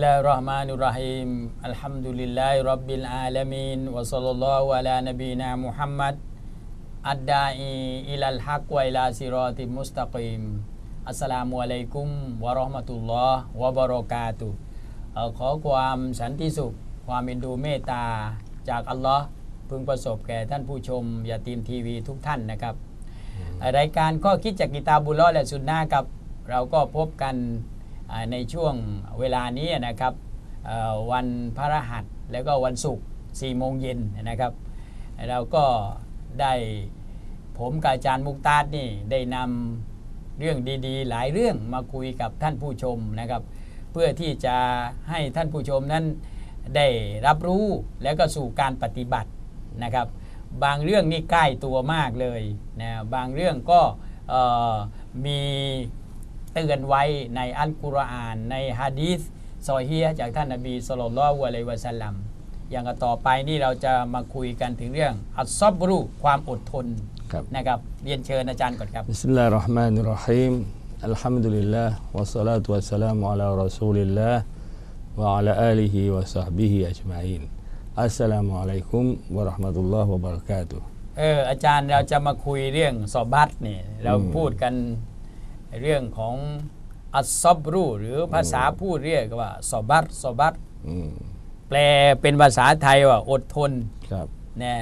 الله الرحمن الرحيم الحمد لله رب العالمين وصلى الله على نبينا محمد الداعي إلى الحق وإلى صراط مستقيم อัสสลามุอะลัยกุมวะเราะห์มะตุลลอฮ์วะบะเราะกาตุฮ์เอ่อขอความสันติสุข ความเอ็นดูเมตตาจากอัลลอฮ์พึงประสบแก่ท่านผู้ชมยาตีมทีวีทุกท่านนะครับ รายการข้อคิดจากกิตาบุลลอฮ์และสุนนะห์ครับ เราก็พบกันอ่า ในช่วงเวลานี้นะครับวันพระรหัสแล้วก็วันศุกร์4โมงเย็นนะครับเราก็ได้ผมกับอาจารย์มุกตาดนี่ได้นำเรื่องดีๆ หลายเรื่องมาคุยกับท่านผู้ชมนะครับ เพื่อที่จะให้ท่านผู้ชมนั้นได้รับรู้แล้วก็สู่การปฏิบัตินะครับ บางเรื่องนี่ใกล้ตัวมากเลยนะบางเรื่องก็มี เตือนไว้ในอัลกุรอาน ในฮะดีษซอฮีจากท่านนบีสุลต่านละวะเลวะสลัมอย่างต่อไปนี่เราจะมาคุยกันถึงเรื่อง อัลซอบรุความอดทนนะครับเรียนเชิญอาจารย์ก่อนครับบิสมิลลาห์ราะห์มานุราะฮีมอัลฮัมดุลิลลาห์วะสลาตุวะสลามุอะลารอซูลิลลาห์วะอะลาอาลิฮิวะซอฮบิฮิอัจมาอินอัสสลามุอะลัยคุมวะราะห์มะตุลลอฮ์วะบะเราะกาตุเอออาจารย์เราจะมาคุยเรื่องซอบัตนี่เราพูดกัน เรื่องของอัศซอบรูหรือภาษาพูดเรียกว่าสอบัตสอบัตอืมแปลเป็นภาษาไทยว่า อดทนครับนะ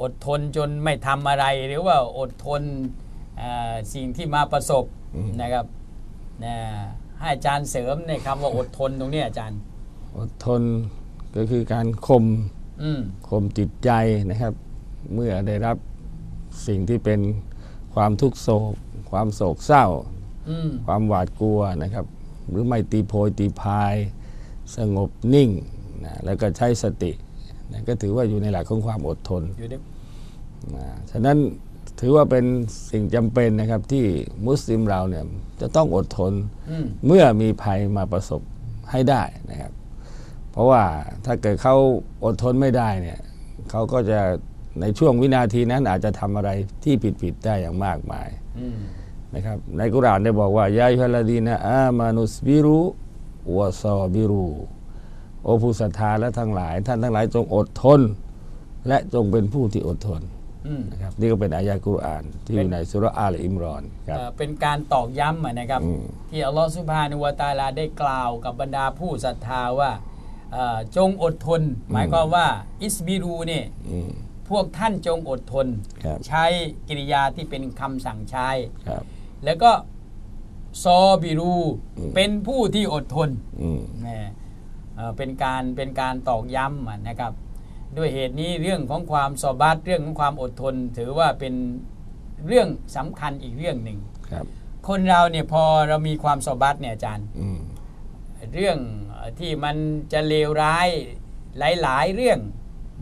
อดทนจนไม่ทำอะไรหรือว่าอดทนเอ่อสิ่งที่มาประสบนะครับนะให้อาจารย์เสริมในคำว่าอดทนตรงเนี้ยอาจารย์ อดทนก็คือการข่มอืมข่มจิตใจนะครับ เมื่อได้รับสิ่งที่เป็นความทุกข์โศก ความโศกเศร้าอืมความหวาดกลัวนะครับ หรือไม่ตีโพยตีพาย สงบนิ่งนะแล้วก็ใช้สตินะก็ถือว่าอยู่ในหลักของความอดทนอยู่ในนะฉะนั้นถือว่าเป็นสิ่งจำเป็นนะครับที่มุสลิมเราเนี่ยจะต้องอดทนอืมเมื่อมีภัยมาประสบให้ได้นะครับ เพราะว่าถ้าเกิดเขาอดทนไม่ได้เนี่ยเขาก็จะในช่วงวินาทีนั้นอาจจะทำอะไรที่ผิดๆได้อย่างมากมายอืม นะครับในกุรอานได้บอกว่ายายุฮัลลดีนะอามานุสบิรุวะซอบิรุโอผู้ศรัทธาและทั้งหลาย ท่านทั้งหลายจงอดทน และจงเป็นผู้ที่อดทนอืมนะครับนี่ก็เป็นอายะกุรอานที่อยู่ในสุรอาลอิมรอนครับเอ่อเป็นการตอกย้ำอะนะครับอืมที่อัลลอฮฺสุบฮานุวะตะอาลาได้กล่าวกับบรรดาผู้ศรัทธาว่าเอ่อจงอดทน หมายความว่า อิสบิรูเนี่ยอืมพวกท่านจงอดทนครับใช้กิริยาที่เป็นคำสั่งใช้ครับ แล้วก็ซอบิรู เป็นผู้ที่อดทนอืมนะเอ่อเป็นการเป็นการตอกย้ำอะนะครับ ด้วยเหตุนี้เรื่องของความสอบัตเรื่องของความอดทน ถือว่าเป็นเรื่องสำคัญอีกเรื่องหนึ่งครับ คนเราเนี่ยพอเรามีความสอบัตเนี่ยอาจารย์อืมเรื่องที่มันจะเลวร้ายหลาย ๆ เรื่อง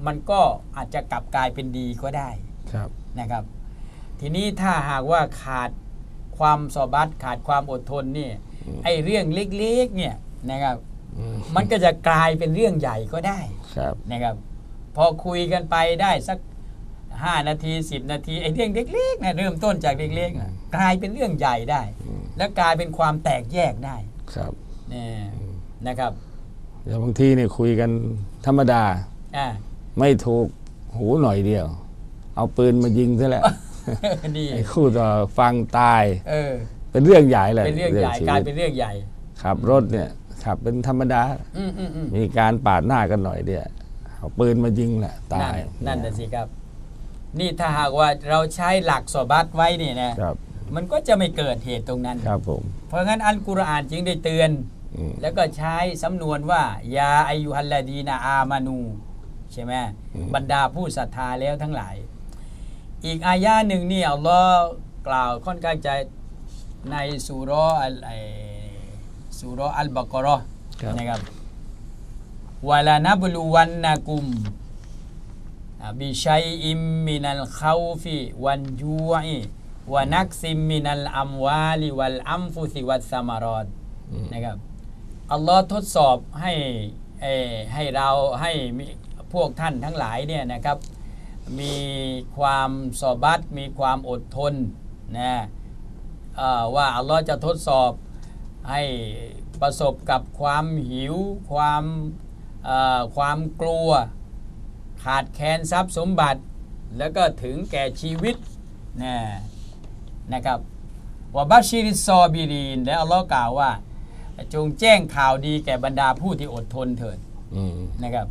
มันก็อาจจะกลับกลายเป็นดีก็ได้ครับนะครับ ทีนี้ถ้าหากว่าขาด ความสอบัตขาดความอดทนเนี่ยไอ้เรื่องเล็กๆเนี่ยนะครับอืมมันก็จะกลายเป็นเรื่องใหญ่ก็ได้ครับนะครับ พอคุยกันไปได้สัก5นาที10นาทีไอ้เรื่องเล็กๆนะเริ่มต้นจากเล็กๆนะกลายเป็นเรื่องใหญ่ได้ และกลายเป็นความแตกแยกได้ครับเนี่ยนะครับเดี๋ยวบางทีเนี่ยคุยกันธรรมดาอ่าไม่ถูกหูหน่อยเดียว เอาปืนมายิงซะแล้ว ดีไอ้คู่ต่อฟังตาย เออ เป็นเรื่องใหญ่เลยเป็นเรื่องใหญ่ชีกลายวิตเป็นเรื่องใหญ่ขับรถเนี่ยขับเป็นธรรมดาอืมอืมอืมมีการปาดหน้ากันหน่อยเดียวเอาปืนมายิงแหละตานั่นยนั่นน่ะสิครับ นี่ถ้าหากว่าเราใช้หลักสอบัตไว้เนี่ยนะครับมันก็จะไม่เกิดเหตุตรงนั้นครับผมเพราะงั้นอัลกุรอานจึงได้เตือนอืมแล้วก็ใช้สำนวนว่ายาอายุฮัลลาดีนาอามานู ใช่ไหมอืมบรรดาผู้ศรัทธาแล้วทั้งหลาย อีกอายาหนึ่งนี่อัลลอฮ์กล่าวค่อนข้างจะในสุเราะห์อัลไอสุเราะห์อัลบากเราะห์ครับนะครับวะลานับลูวันนะกุมบิชัยอิมมินัลขาวฟิวันจูอิวะนักซิมมินัลอัมวาลิวัลอัมฟุซิวัสสมารอดนะครับอัลลอฮ์ทดสอบให้เอ่อให้เราให้มีพวกท่านทั้งหลายเนี่ยนะครับ มีความสอบัตมีความอดทนนะเอ่อว่าอัลลอฮ์จะทดสอบให้ประสบกับความหิว ความเอ่อความกลัว ขาดแคลนทรัพย์สมบัติ แล้วก็ถึงแก่ชีวิตนะนะครับวะบัชชิริซซอบิรีนและอัลลอฮ์กล่าวว่า จงแจ้งข่าวดีแก่บรรดาผู้ที่อดทนเถิดอืมนะครับ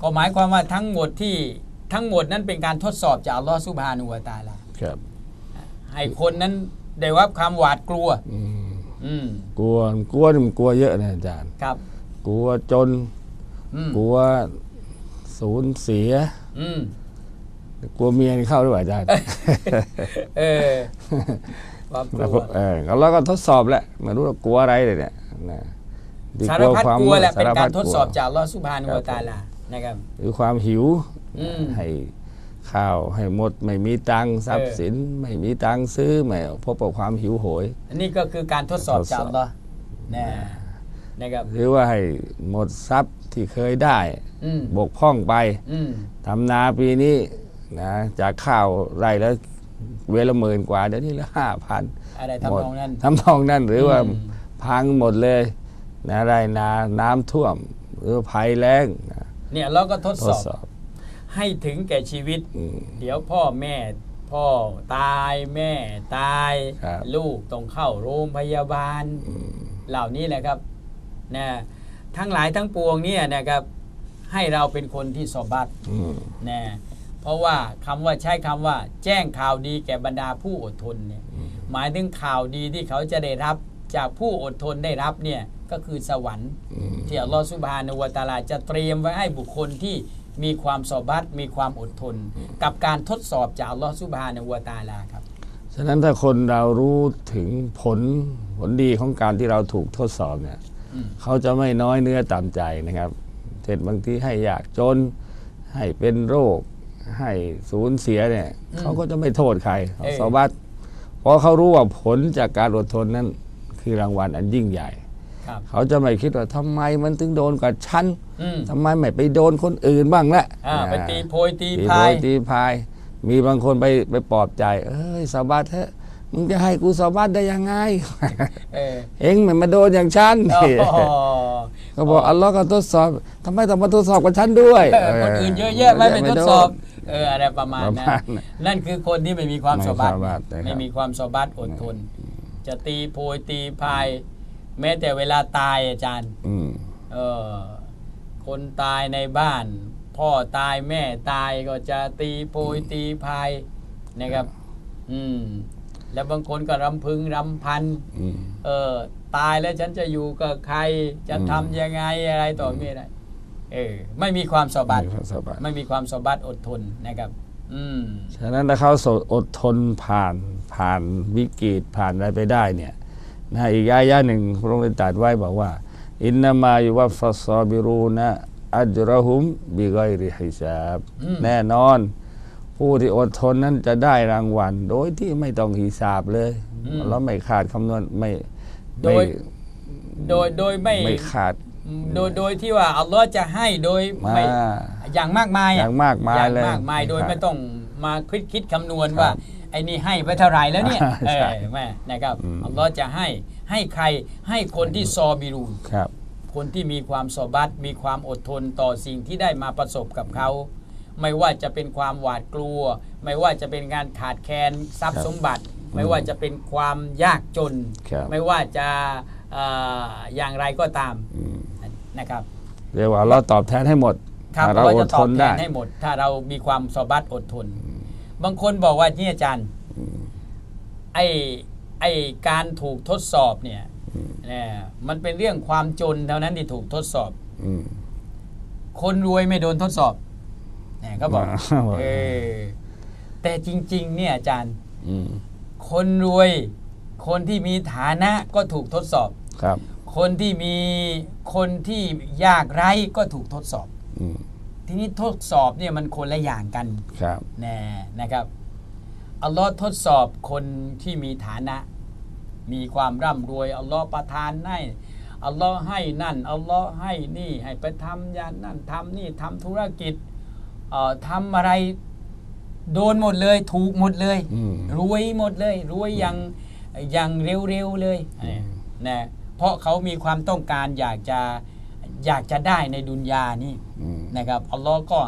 ก็หมายความว่าทั้งหมดที่ ทั้งหมดนั้นเป็นการทดสอบจากอัลลอฮ์ซุบฮานุวะตะอาลาครับ ให้คนนั้นได้รับความหวาดกลัว อืมอืมกลัวกลัวนี่มันกลัวเยอะนะอาจารย์ครับ กลัวจน อืมกลัวสูญเสีย อืมกลัวเมียนี่เข้าด้วยอาจารย์ เออความกแล้วลัว เออเราก็ทดสอบแหละไม่รู้เรากลัวอะไรเลยเนี่ยนะที่สารพัดกลัวแหละมืเป็นการทดสอบสจากอัลลอฮ์ซุบฮานุวะตะอาลานะครับ หรือความหิวอืม ให้ข้าวให้หมดไม่มีตังค์ทรัพย์สิน ไม่มีตังค์ซื้อไม่พบกับความหิวโหย อันนี้ก็คือการทดสอบจากอัลลอฮ์นะนะครับหรือว่าให้หมดทรัพย์ที่เคยได้อืมบกพร่องไปอืมทำนาปีนี้นะจากข้าวไร่แล้วเวลละหมื่นกว่าเดี๋ยวนี้ละห้าพันอะไรหมดทำนองนั้นทำนองนั้นหรือว่าอืมพังหมดเลยนะไรนาน้ำท่วม หรือภัยแล้งนะเนี่ยเราก็ทดทสดอบสอบ ให้ถึงแก่ชีวิตอืมเดี๋ยวพ่อแม่พ่อตายแม่ตายครับลูกต้องเข้าโรงพยาบาล เหล่านี้แหละครับนะทั้งหลายทั้งปวงเนี่ยนะครับให้เราเป็นคนที่สอบัตอืมนะเพราะว่าคำว่าใช้คำว่า แจ้งข่าวดีแก่บรรดาผู้อดทนเนี่ยหมายถึงข่าวดีที่เขาจะได้รับจากผู้อดทนได้รับเนี่ยก็คือสวรรค์อืมที่อัลลอฮฺสุบฮานะฮูวะตะอาลาจะเตรียมไว้ให้บุคคลที่ มีความสอบัตมีความอดทน กับการทดสอบจากอัลลอฮฺสุบฮานะฮูวะตะอาลาครับฉะนั้นถ้าคนเรารู้ถึงผลผลดีของการที่เราถูกทดสอบเนี่ยอืมเขาจะไม่น้อยเนื้อต่ำใจนะครับเช่นบางทีให้ยากจน ให้เป็นโรค ให้สูญเสียเนี่ยอืมเขาก็จะไม่โทษใครเขาเออสบัดเพราะเขารู้ว่าผลจากการอดทนนั้นคือรางวัลอันยิ่งใหญ่ครับ เขาจะไม่คิดว่าทำไมมันถึงโดนกับฉันอืมทำไมไม่ไปโดนคนอื่นบ้างละอ่าไปตีโพยตีตีพาโพยยตีพาย มีบางคนไปไปปลอบใจ เอ้ยสบัดเถอะมึงจะให้กูสบัดได้ยังไง เออเอ็งไม่มาโดนอย่างฉันอ๋อก็บอกอัลลอฮ์ก็ทดสอบทำไมต้องมาทดสอบกับฉันด้วยเออคนอื่นเยอะแยะไม่ไปทดสอบเอออะไรประมาณประนั้นมาณนั้นนั่นคือคนที่ไม่มีความไม่สบัดสบัดนะครับไม่มีความสบัดอดทน จะตีโพยตีพาย แม้แต่เวลาตายอาจารย์อืมเออคนตายในบ้าน พ่อตายแม่ตายก็จะตีโพยตีพายนะครับ อืม แล้วบางคนก็รำพึงรำพันอืมเออ ตายแล้วฉันจะอยู่กับใคร จะอืมทำยังไงอะไรต่อมีอะไรเออไม่มีความสบัดไม่มีความสบัดไม่มีความสบัดอดทนนะครับ อืมฉะนั้นถ้าเขาอดทนผ่านผ่านวิกฤตผ่านอะไรไปได้เนี่ย นะอีกอายะหนึ่งพระองค์ได้ตรัสไว้บอกว่า อินนามายุวัฟฟัสซอบิรูนะอัจรหุมบิกอยริฮิซาบอืมแน่นอน ผู้ที่อดทนนั้นจะได้รางวัล โดยที่ไม่ต้องหิสาบเลยเราไม่ขาดคำนวณไม่โดยโดยโดยไม่ไม่ขาด โดยโดยที่ว่าอัลลอฮ์จะให้โดยมาไม่อย่างมากมายะอย่างมากมายอย่างเลยมากมายโดยครับไม่ต้องมาคิดคิดคำนวณครับว่า ไอ้นี่ให้ไปเท่าไหร่แล้วเนี่ยใช่เออแม่นะครับอืมอัลลอฮ์จะให้ให้ใครให้คนที่ซอบิรูนครับ คนที่มีความสอบัตมีความอดทนต่อสิ่งที่ได้มาประสบกับเขาไม่ว่าจะเป็นความหวาดกลัว ไม่ว่าจะเป็นการขาดแคลนทรัพครัย์บสมบัติ ไม่ว่าจะเป็นความยากจนครับไม่ว่าจะเอ่ออย่างไรก็ตามอืมนะครับเรียกว่าเราตอบแทนให้หมดครับถ้าเราเราอจะดตทอบนแทได้นให้หมด ถ้าเรามีความสอบัตอดทน บางคนบอกว่านี่อาจารย์ไอ้ไอ้การถูกทดสอบเนี่ยเนี่ยมันเป็นเรื่องความจนเท่านั้นที่ถูกทดสอบอืมคนรวยไม่โดนทดสอบเนี่ยก็บอกอ่าเออแต่จริง ๆ เนี่ยอาจารย์อืมคนรวย คนที่มีฐานะก็ถูกทดสอบครับ คนที่มีคนที่ยากไร้ก็ถูกทดสอบอืม ทีนี้ทดสอบเนี่ยมันคนละอย่างกันครับแน่นะครับอัลลอฮ์ทดสอบคนที่มีฐานะ มีความร่ำรวยอัลลอฮ์ประทานให้อัลลอฮ์ให้นั่นอัลลอฮ์ให้นี่ให้ไปทำอย่างนั่นทำนี่ทำธุรกิจเอ่อทำอะไรโดนหมดเลย ถูกหมดเลยอืมรวยหมดเลยรวยอย่างอย่างเร็วๆเลยนะพเพราะเขามีความต้องการอยากจะอยากจะได้ในดุนยานี่อืม นะครับอัลลอฮ์ก็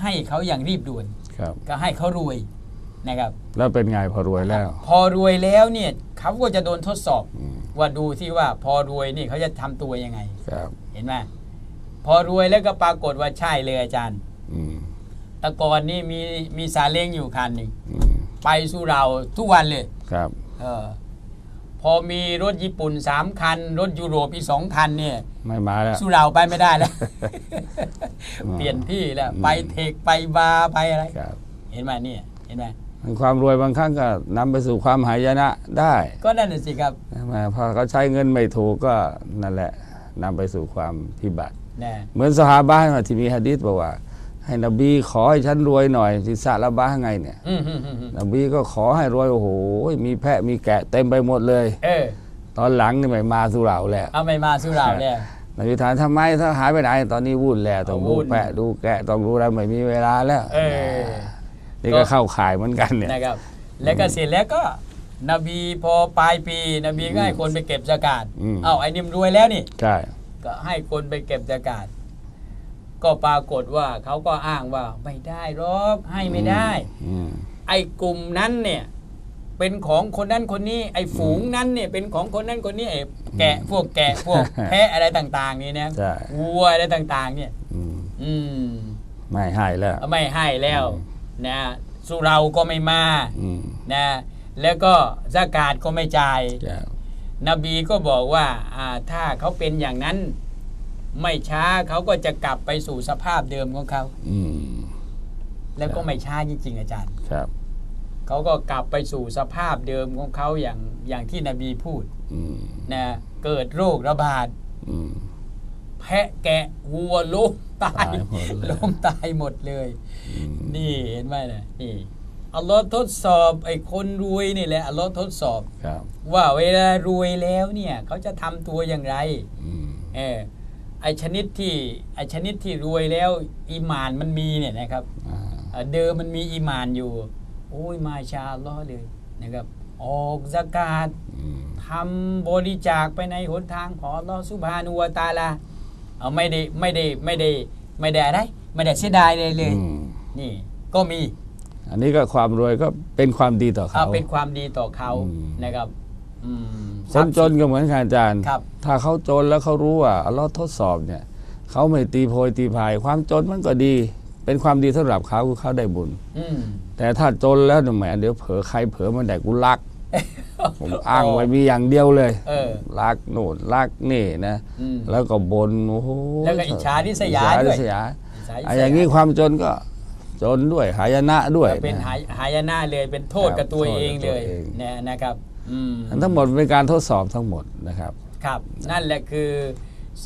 ให้เขาอย่างรีบด่วน ครับ ก็ให้เขารวยนะครับ แล้วเป็นไงพอรวยแล้ว พอรวยแล้วเนี่ยเขาก็จะโดนทดสอบอืม ว่าดูที่ว่าพอรวยนี่เขาจะทำตัวยังไง ครับ เห็นไหมพอรวยแล้วก็ปรากฏว่าใช่เลยอาจารย์อืมแตะกอนนี่มีมีซาเล้งอยู่คันหนึ่งอืมไปสุเหราทุกวันเลย ครับ เออ พอมีรถญี่ปุ่นสามคัน รถยุโรปอีกสองคันเนี่ยไม่มาแล้วสุเหราไปไม่ได้แล้วอืมเปลี่ยนที่แล้วอืมไปเทคไปบาร์ไปอะไรครับเห็นไหมเนี่ยเห็นไหมความรวยบางครั้งก็นำไปสู่ความหายนะได้ ก็นั่นน่ะสิครับใช่ไหมพอเขาใช้เงินไม่ถูกก็นั่นแหละนำไปสู่ความพิบัตินะเหมือนสหาบะห์ที่มีฮะดิษบอกว่า ให้นบีขอให้ฉันรวยหน่อยที่สารบะห์ไงเนี่ยอืมอืมอืมอืมนบีก็ขอให้รวยโอ้โหมีแพะมีแกะเต็มไปหมดเลยเออตอนหลังนี่ไม่มาสุเหร่าแล้วเอาไม่มาสุเหราแล้วนบีถามทำไมถ้าหายไปไหน ตอนนี้วุ่นแล้วต้องเอาดูวุ่นแพะดูแกะต้องดูอะไรไม่มีเวลาแล้วเออนี่ก็เข้าข่ายเหมือนกันเนี่ยนะครับ แล้วก็เสร็จแล้วก็นบีพอปลายปี นบีก็ให้คนไปเก็บสกาดอืมเอาไอ้นิมรวยแล้วนี่ใช่ก็ให้คนไปเก็บสกาด ก็ปรากฏว่าเขาก็อ้างว่าไม่ได้หรอกให้ไม่ได้อืมไอ้กลุ่มนั้นเนี่ยเป็นของคนนั้นคนนี้ไอ้ฝูงนั้นเนี่ยเป็นของคนนั้นคนนี้ไอ้แกะพวกแกะพวกแพะอะไรต่าง ๆ นี่นะใช่วัวอะไรต่าง ๆ เนี่ยอืมอืมไม่ให้แล้ว ไม่ให้แล้วนะสุเราก็ไม่มาอืมนะแล้วก็สกาดก็ไม่จ่ายใช่นบีก็บอกว่าอ่าถ้าเขาเป็นอย่างนั้น ไม่ช้าเขาก็จะกลับไปสู่สภาพเดิมของเขาอืมแล้วก็ไม่ช้าจริงๆอาจารย์ ครับเขาก็กลับไปสู่สภาพเดิมของเขาอย่างอย่างที่นบีพูดอืมนะเกิดโรคระบาดอืมแพะแกะวัวล้มตายตายหมดเลยล้มตายหมดเลยอืมนี่เห็นไหมนะนี่อัลลอฮ์ทดสอบไอ้คนรวยนี่แหละอัลลอฮ์ทดสอบครับว่าเวลารวยแล้วเนี่ย เขาจะทำตัวอย่างไรอืมเออ ไอชนิดที่ไอชนิดที่รวยแล้วอีหมานมันมีเนี่ยนะครับอ่าเอ่อเดิมมันมีอีหมานอยู่โอ้ยมาชาอัลลอฮ์เลยนะครับ ออกสกาดอืมทำบริจาคไปในหนทางของอัลลอฮ์สุบฮานุวะตะอาลาเอาไม่ได้ไม่ได้ไม่ได้ไม่ได้อะไรไม่ได้เสียดายเลยเลยอืมนี่ก็มี อันนี้ก็ความรวยก็เป็นความดีต่อเอาเขาเป็นความดีต่อเขาอืมนะครับ อืม คนจนก็เหมือนกันอาจารย์ ครับ ถ้าเขาจนแล้วเขารู้ว่าอัลเลอฮ์ทดสอบเนี่ยเขาไม่ตีโพยตีพาย ความจนมันก็ดี เป็นความดีสำหรับเขาคือเขาได้บุญ อืม แต่ถ้าจนแล้วเนี่ยแหมเดี๋ยวเผลอใครเผลอมันได้กูรัก ผมอ้างไว้มีอย่างเดียวเลยเออรักโน่นรักนี่นะอืมแล้วก็บนโอ้โหแล้วก็อิจฉาริษยาอิจฉด้วยริษยาสายอะอย่างนี้ความจนก็จนด้วยหายนะด้วยเป็นนะ หายหายนะเลยเป็นโทษครับกับตัวโทษกับเองเลยตัวเอง นะนะครับอืมอัน ทั้งหมดเป็นการทดสอบทั้งหมดนะครับครับ นั่นแหละคือ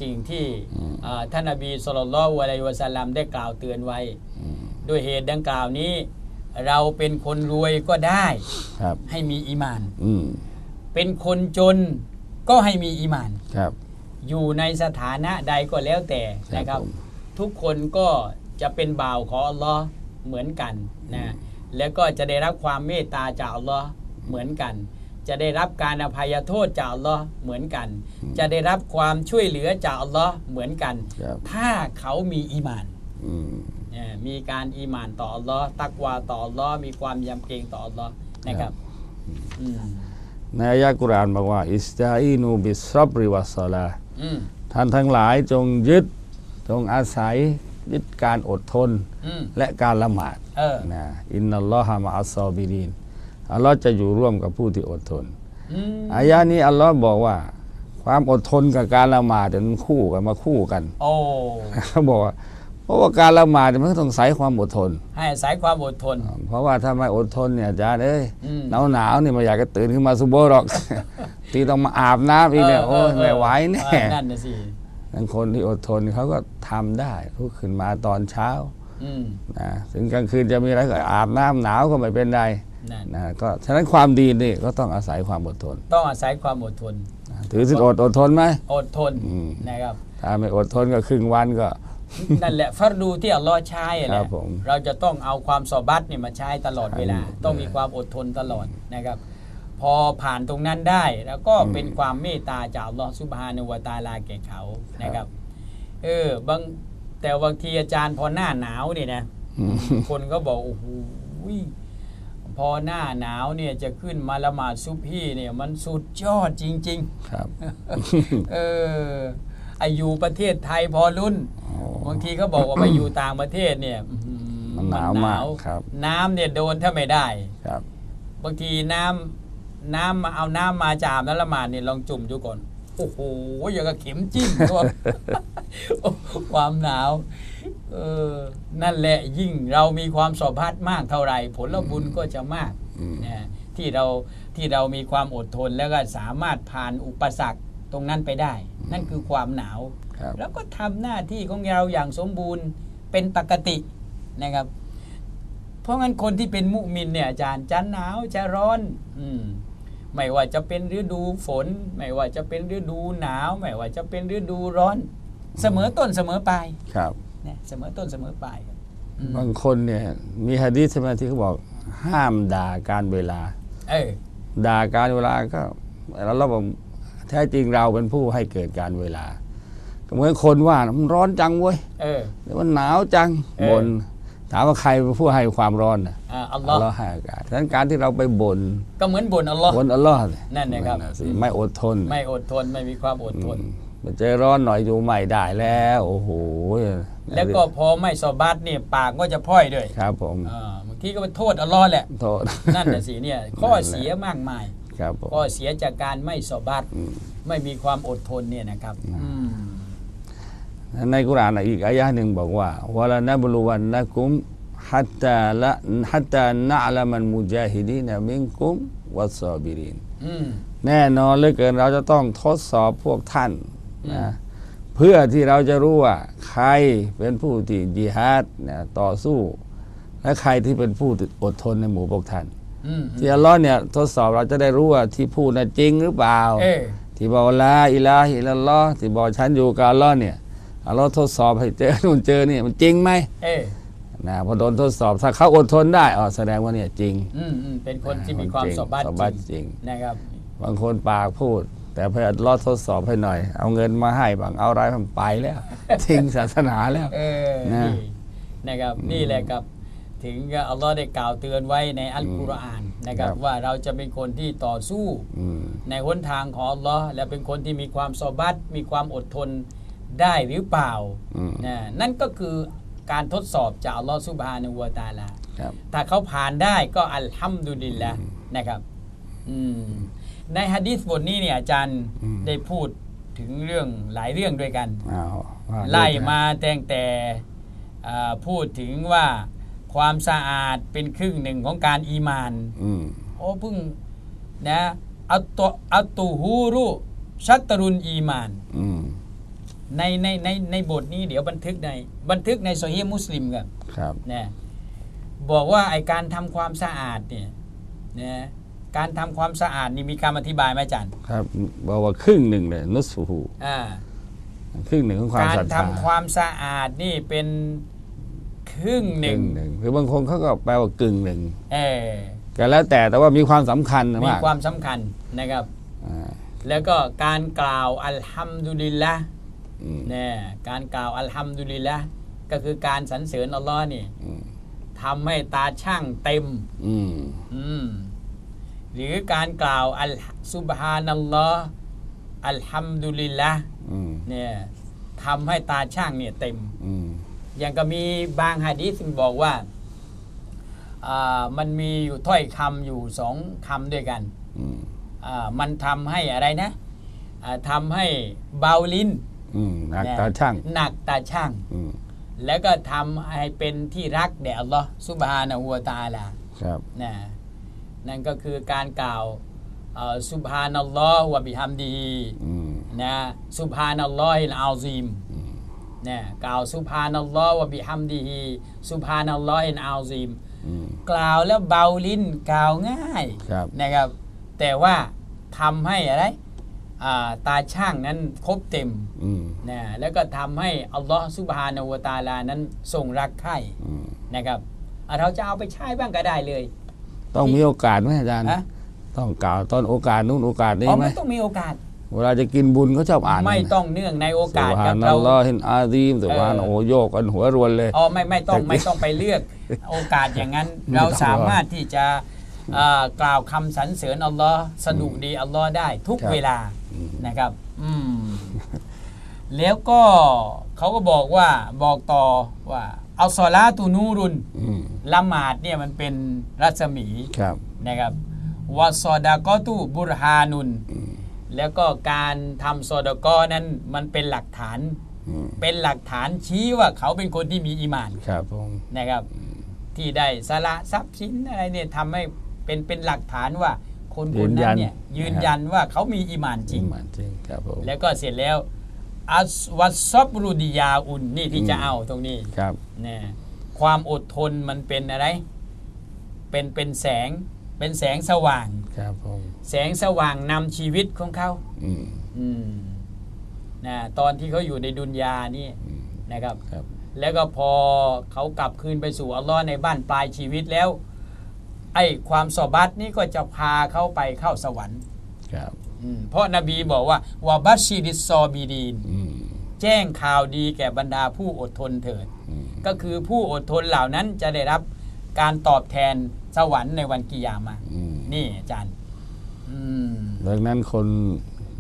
สิ่งที่อืมอ่าท่านนบีสุลต่านละอะลัยฮิวะสัลลัมได้กล่าวเตือนไว้อืมด้วยเหตุดังกล่าวนี้ เราเป็นคนรวยก็ได้ครับให้มีอีหมานอืมเป็นคนจนก็ให้มีอีหมานครับ อยู่ในสถานะใดก็แล้วแต่นะครับผมทุกคนก็จะเป็นบ่าวของอัลลอฮ์เหมือนกันนะแล้วก็จะได้รับความเมตตาจากอัลลอฮ์เหมือนกัน จะได้รับการอภัยโทษจากอัลลอฮ์เหมือนกัน จะได้รับความช่วยเหลือจากอัลลอฮ์เหมือนกันครับถ้าเขามีอีหมานอืมเอ่อมีการอีหมานต่ออัลลอฮ์ตักวาต่ออัลลอฮ์มีความยำเกรงต่ออัลลอฮ์นะครับอืมในอายะกุรอานบอกว่า อิสตาอีนูบิสซับริวัสซอลาอืมท่านทั้งหลายจงยึดจงอาศัยยึดการอดทนอืมและการละหมาดเออนะอินนัลลอฮะมะอัสซอบิรีน อัลลอฮ์จะอยู่ร่วมกับผู้ที่อดทนอืมอายะนี้อัลลอฮ์บอกว่า ความอดทนกับการละหมาดเนี่ยมันคู่กันมาคู่กันโอ้เขาบอกว่าเพราะว่าการละหมาดเนี่ยมันก็ต้องใส่ความอดทน ให้อาศัยความอดทน เพราะว่าถ้าไม่อดทนเนี่ยอาจารย์เอ้ยอืมหนาวหนาวๆนี่ไมาอยากจะตื่นขึ้นมาซุโบหรอกตีต้องมาอาบน้ำอีกเนี่ยโอ้ยไม่ไหวแน่เออนั่นน่ะสิบางคนที่อดทนเขาก็ทำได้ลุกขึ้นมาตอนเช้าอืมนะถึงกลางคืนจะมีอะไรก็อาบน้ำหนาวก็ไม่เป็นไร นั่นนะก็ฉะนั้นความดีนี่ก็ต้องอาศัยความอดทน ต้องอาศัยความอดทนนะถือสิทธิ์อดอดทนไหมอดทนอืมนะครับ ถ้าไม่อดทนก็ครึ่งวันก็ นั่นแหละฟัรดูที่อัลลอฮ์ใช้อะครันะบผมเราจะต้องเอาความสอบัตเนี่ยมาใช้ตลอดเวลาใช่ต้องมีความอดทนตลอดนะครับพพอผ่านตรงนั้นได้แล้วก็เป็นความเมตตาจากอัลลอฮฺซุบฮานะฮูวะตะอาลาแก่เขานะครับเออบางแต่บางทีอาจารย์พอหน้าหนาวเนี่ยนะอืมคนก็บอกโอ้โห พอหน้าหนาวเนี่ยจะขึ้นมาละหมาดซุบฮีเนี่ยมันสุดยอดจริงครับๆเอออายุประเทศไทยพอรุ่นโอ้บางทีก็บอกว่าไปอยู่ต่างประเทศเนี่ยอื้อหือมันหนาวมากครับ น้ำเนี่ยโดนถ้าไม่ได้ครับ บางทีน้ำน้ำมาเอาน้ำมาจามแล้วละหมาดเนี่ยลองจุ่มดูก่อนโอ้โหอย่างกับเข็มจิ้มตัวความหนาว เออนั่นแหละยิ่งเรามีความสอบพัดมากเท่าไหร่ ผลบุญก็จะมากอืมนะที่เราที่เรามีความอดทนแล้วก็สามารถผ่านอุปสรรคตรงนั้นไปได้ นั่นคือความหนาวครับแล้วก็ทำหน้าที่ของเราอย่างสมบูรณ์เป็นปกตินะครับ เพราะงั้นคนที่เป็นมุมินเนี่ยอาจารย์จะหนาวจะร้อนอืมไม่ว่าจะเป็นฤดูฝน ไม่ว่าจะเป็นฤดูหนาว ไม่ว่าจะเป็นฤดูร้อน เสมอต้นเสมอปลายครับ เนี่ยเสมอต้นเสมอปลายครับอืมบางคนเนี่ย มีฮะดีษใช่ไหมที่เขาบอกห้ามด่าการเวลา เออด่าการเวลาก็แล้วเราบอกแท้จริงเราเป็นผู้ให้เกิดการเวลาก็เหมือนคนว่ามันร้อนจังเว้ยเออหรือมันหนาวจังเออบนถามว่าใครเป็นผู้ให้ความร้อนน่ะอ่าอัลลอัอลฮ์ลอฮ์ให้อากาศฉะนั้นการที่เราไปบ่นก็เหมือนบ่นอัลลอฮ์บนอัลลอฮ์เยนั่นนะครับสิไม่อดทน ไม่อดทนไม่มีความอดทนอื มมันเจอร้อนหน่อยอยู่ไม่ได้แล้วโอ้โหแล้วก็พอไม่สอบัตเนี่ยปากก็จะพร่อยด้วยครับผมอ่าบางทีก็ไปโทษอัลลอฮ์แหละโทษนั่นน่ะสิเนี่ยข้อเสียมากมายครับผมข้อเสียจากการไม่สอบัตอืมไม่มีความอดทนเนี่ยนะครับอืมในกุรอานอีกอายะห์หนึ่งบอกว่าวะลานะบลุวันนะกุมฮัตตาละฮัตตานะละมันมุจาฮิดีนมินกุมวัสซอบิรินอืมแน่นอนเหลือเกินเราจะต้องทดสอบพวกท่านอืม นะเพื่อที่เราจะรู้ว่า ใครเป็นผู้ที่จิฮาดนะต่อสู้ และใครที่เป็นผู้อดทนในหมู่พวกท่านอืมที่อัลลอฮ์เนี่ยทดสอบเราจะได้รู้ว่าที่พูดน่ะจริงหรือเปล่าเออที่บอกว่าลาอิลาฮิลลัลลอฮ์ที่บอกฉันอยู่กับอัลลอฮ์เนี่ยอัลลอฮ์ทดสอบให้เจอนู่นเจอนี่มันจริงไหมเออนะพอโดนทดสอบถ้าเขาอดทนได้อ๋อแสดงว่าเนี่ยจริง อืมอืมเป็นคนที่มีความจริงสอบัตสอบัตจจริริงงนะครับ บางคนปากพูด แต่พออัลลอฮ์ทดสอบให้หน่อย เอาเงินมาให้บางเอาอะไรมันไปแล้วทิ้งศาสนาแล้วเออนะนี่นะครับ นี่แหละครับ ถึงกับอัลลอฮ์ได้กล่าวเตือนไว้ในอัลกุรอานนะครับครับ ว่าเราจะเป็นคนที่ต่อสู้ อืม ในหนทางของอัลลอฮ์และเป็นคนที่มีความสอบัตมีความอดทนได้หรือเปล่าอืม นะนั่นก็คือการทดสอบจากอัลลอฮ์ซุบฮานะฮูวะตะอาลา ครับ ถ้าเขาผ่านได้ก็อัลฮัมดุลิลละนะครับ อืม ในฮะดีษบทนี้เนี่ยอาจารย์อืมได้พูดถึงเรื่องหลายเรื่องด้วยกันเอาว่าไล่มาตั้งแต่อ่าพูดถึงว่าความสะอาดเป็นครึ่งหนึ่งของการอีมานอืมโอ้เพิ่งนะอัตโตอัตตูฮูรุชัตตรุนอีมานอืมในในในในบทนี้เดี๋ยวบันทึกในบันทึกในโซเฮียมุสลิมครับครับนะบอกว่าไอการทำความสะอาดเนี่ยนะ การทำความสะอาดนี่มีคำอธิบายไหมอาจารย์ ครับบอกว่าครึ่งหนึ่งเลยนุสฟูอ่าครึ่งหนึ่งของความการศรัททำธาความสะอาดนี่เป็นครึ่งหนึ่งครึ่หนึ่งคือบางคนเขาก็แปลว่ากึ่งหนึ่งเออก็แล้วแต่แต่ว่ามีความสำคัญมีมากความสำคัญนะครับอ่าแล้วก็การกล่าวอัลฮัมดุลิลละอืมเนี่ยการกล่าวอัลฮัมดุลิลละก็คือการสรรเสริญอัลลอฮ์นี่อืมทำให้ตาช่างเต็ม อืมอืม หรือการกล่าวอัลซุบฮานัลลอฮ์อัลฮัมดุลิลละอืมเนี่ยทำให้ตาช่างเนี่ยเต็มอืมอย่างก็มีบางฮะดีษที่บอกว่าอ่ามันมีอยู่ถ้อยคำอยู่สองคำด้วยกันอืมอ่ามันทำให้อะไรนะอ่าทำให้เบาลิ้นอืมหนักเนี่ยตาช่างหนักตาช่างอืมแล้วก็ทำให้เป็นที่รักแด่อัลลอฮ์ซุบฮานะฮูวะตะอาลาครับนะ นั่นก็คือการกล่าวซุบฮานัลลอฮ์วะบิฮัมดีอืมนะซุบฮานัลลอฮิลอาซีมนะกล่าวซุบฮานัลลอฮ์วะบิฮัมดีซุบฮานัลลอฮิลอาซีมอืมกล่าวแล้วเบาลิ้นกล่าวง่ายครับนะครับ แต่ว่าทำให้อะไรอ่าตาช่างนั้นครบเต็มอืมนะแล้วก็ทำให้อัลลอฮ์ซุบฮานะฮูวะตะอาลานั้นทรงรักใคร่อืมนะครับอะเราจะเอาไปใช้บ้างก็ได้เลย ต้องมีโอกาสไหมอาจารย์ ฮะ ต้องกล่าวต้นโอกาสนู้นโอกาสนี้อ๋อไหมไม่ต้องมีโอกาส เวลาจะกินบุญเขาชอบอ่านไม่ต้องเนื่องในโอกาสสุคฮารับนัเรา ลลอฮินอาซีมสุฮานเออ โอ้โยกกันหัวรวนเลย อ๋อไม่ไม่ต้องแต่ไม่ต้องไปเลือกโอกาสอย่างนั้น ไม่ต้อง เราสามารถที่จะเอ่อกล่าวคำสรรเสริญอัลลอฮ์สดุดีอัลลอฮ์ได้ทุกครับเวลานะครับ อืม แล้วก็เขาก็บอกว่าบอกต่อว่าเอาซอลาตูนูรุน อืม ละหมาดเนี่ยมันเป็นรัศมีครับนะครับวาซอดากอตุบุรฮานุน แล้วก็การทำซอดากอนั้นมันเป็นหลักฐานอืมเป็นหลักฐานชี้ว่าเขาเป็นคนที่มีอีหมานครับผมนะครับ ที่ได้สละทรัพย์สินอะไรเนี่ยทำให้เป็นเป็นหลักฐานว่าคนคนนั้นเนี่ยยืนยันว่าเขามีอีหมานจริงมันจริงครับผมแล้วก็เสร็จแล้วอัสวัสซอบรุดิยาอุนนี่ที่จะเอาตรงนี้ครับนะ ความอดทนมันเป็นอะไร เป็นเป็นแสง เป็นแสงสว่าง ครับผม แสงสว่างนำชีวิตของเขาอืมอืมนะตอนที่เขาอยู่ในดุนยานี่อืมนะครับ ครับ แล้วก็พอเขากลับคืนไปสู่อัลลอฮ์ในบ้านปลายชีวิตแล้ว ไอ้ความสอบัตนี่ก็จะพาเขาไปเข้าสวรรค์ครับ อืมเพราะนบีบอกว่าวาบัชชิริสซอบีดีน อืม แจ้งข่าวดีแก่บรรดาผู้อดทนเถิดอืม ก็คือผู้อดทนเหล่านั้นจะได้รับการตอบแทนสวรรค์ในวันกิยามะห์อืมนี่อาจารย์อืมดังนั้นคน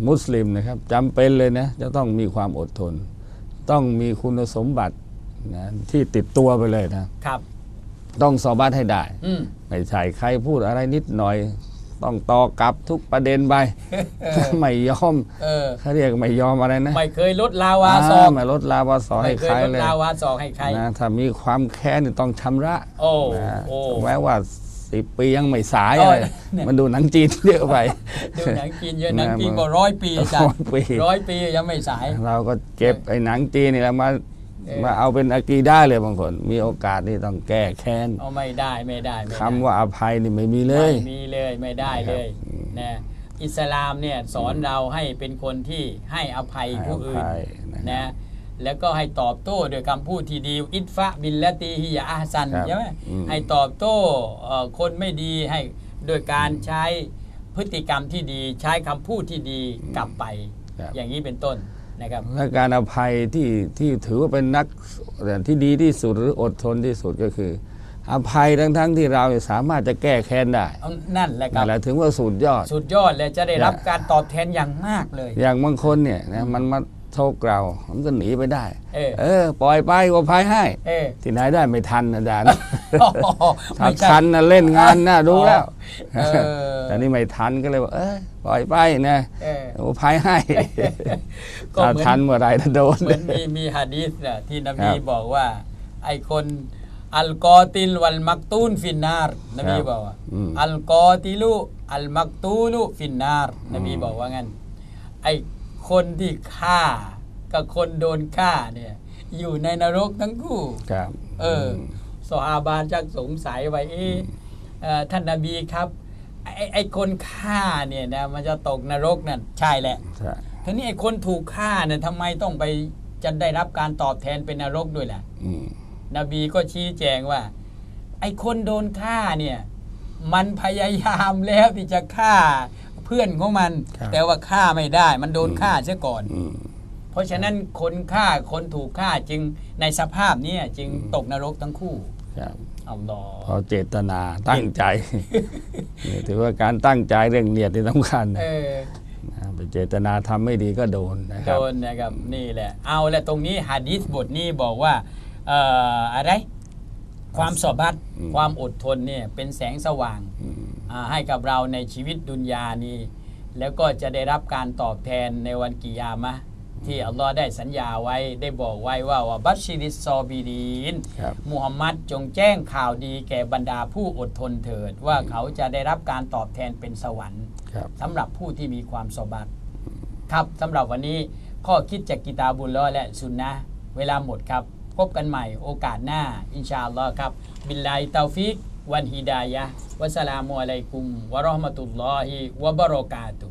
มุสลิมนะครับจำเป็นเลยนะจะต้องมีความอดทน ต้องมีคุณสมบัตินะที่ติดตัวไปเลยนะครับ ต้องสอบัตให้ได้อืมไม่ใช่ใครพูดอะไรนิดหน่อย ต้องต่อกลับทุกประเด็นไปไม่ยอมเออเขาเรียกไม่ยอมอะไรนะ ไม่เคยลดลาวาซอกไม่ลดลาวาสอไม่ให้เคใคยรลดเลยลาวาซอกให้ใครนะถ้ามีความแค้นนี่ต้องชำระโอ้นะโอ้แม้ว่าสิบปียังไม่สายโอ้เลยยเนี่ยมันดูหนังจีนเยอะไปดูหนังจีนเยอะหนังนะจีนก็ร้อยปีอาจารร้อย์ยปีร้อยปียังไม่สาย เราก็เก็บไอ้หนังจีนนี่แหละมาเออ มาเอาเป็นอากีได้เลยบางคน มีโอกาสนี่ต้องแก้แค้นเอาไม่ได้ไม่ได้ไม่ได้คำว่าอภัยนี่ไม่มีเลย ไม่มีเลยไม่ได้เลยนะอิสลามเนี่ยสอนเราให้เป็นคนที่ให้อภัยให้ผู้อื่นอภัยนะครับนะแล้วก็ให้ตอบโต้โดยคำพูดที่ดีอิดฟะบิลละตีฮิยาอาซันครับใช่ไหมอืมให้ตอบโต้เอ่อคนไม่ดีให้โดยการใช้พฤติกรรมที่ดีใช้คำพูดที่ดีกลับไปครับอย่างนี้เป็นต้น นะครับและการอภัยที่ที่ถือว่าเป็นนักที่ดีที่สุดหรืออดทนที่สุดก็คือ อภัยทั้งทั้งๆที่เราสามารถจะแก้แค้นได้เอานั่นแหละครันั่บนแหละถึงว่าสุดยอด สุดยอดเลยจะได้รับอย่าการตอบแทนอย่างมากเลย อย่างบางคนเนี่ยนะมันมา โทษเรามันก็หนีไปได้ เออ เออ ปล่อยไปอภัยให้ เออ ที่ไหนได้ไม่ทันอาจารย์ถ้าไม่ใช่ ทันนะเล่นงานน่าดูแล้วเออ แต่นี่ไม่ทันก็เลยว่าเออปล่อยไปนะเออ อภัยให้ก็ถ้าเหมือน ทันเมื่อไหรถ้าโดน เหมือนมีมีฮะดีษน่ะที่นบีครับบอกว่า ไอคนอัลกอติลวัลมักตูนฟินนารนบีครับบอกว่าอืม อัลกอติลุอัลมักตูลุฟินนารนบีบอกว่างั้นไอ คนที่ฆ่า กับคนโดนฆ่าเนี่ยอยู่ในนรกทั้งคู่ครับเออสออาบานจักสงสัยไว้เอ๊ะเอ่อท่านนบีครับไอไอคนฆ่าเนี่ยนะมันจะตกนรกนั่นใช่แหละใช่ทีนี้ไอ้คนถูกฆ่าเนี่ยทำไมต้องไปจะได้รับการตอบแทนเป็นนรกด้วยล่ะอืมนบีก็ชี้แจงว่า ไอ้คนโดนฆ่าเนี่ย มันพยายามแล้วที่จะฆ่า เพื่อนของมัน แต่ว่าฆ่าไม่ได้ มันโดนฆ่าเสียก่อนอืมเพราะฉะนั้นคนฆ่าคนถูกฆ่าจึงในสภาพเนี้จึงตกนรกทั้งคู่ครับอัลลอฮ์เพอเจตนาตั้งใจนี่ถือว่าการตั้งใจเรื่องเนียดที่สำคัญเออนะไปเจตนาทำไม่ดีก็โดนนะคโดรับนนะครับนี่แหละ เอาละตรงนี้ฮะดีษบทนี้บอกว่าเอ่ออะไร ความสอบัตอืมความอดทนเนี่ยเป็นแสงสว่างอืมอ่า ให้กับเราในชีวิตดุนยานี้ แล้วก็จะได้รับการตอบแทนในวันกิยามะห์ที่อัลลอฮ์ได้สัญญาไว้ได้บอกไว้ว่าว่าบัชชิริสซอบีดีนครับมุฮัมมัดจงแจ้งข่าวดีแก่บรรดาผู้อดทนเถิด ว่าเขาจะได้รับการตอบแทนเป็นสวรรค์ครับสำหรับผู้ที่มีความสบัดครับสำหรับวันนี้ข้อคิดจากกิตาบุลลอฮ์และสุนนะห์เวลาหมดครับ พบกันใหม่โอกาสหน้า อินชาอัลลอฮ์ครับ บิลลาฮิตาฟิก والهداية والسلام عليكم ورحمة الله وبركاته.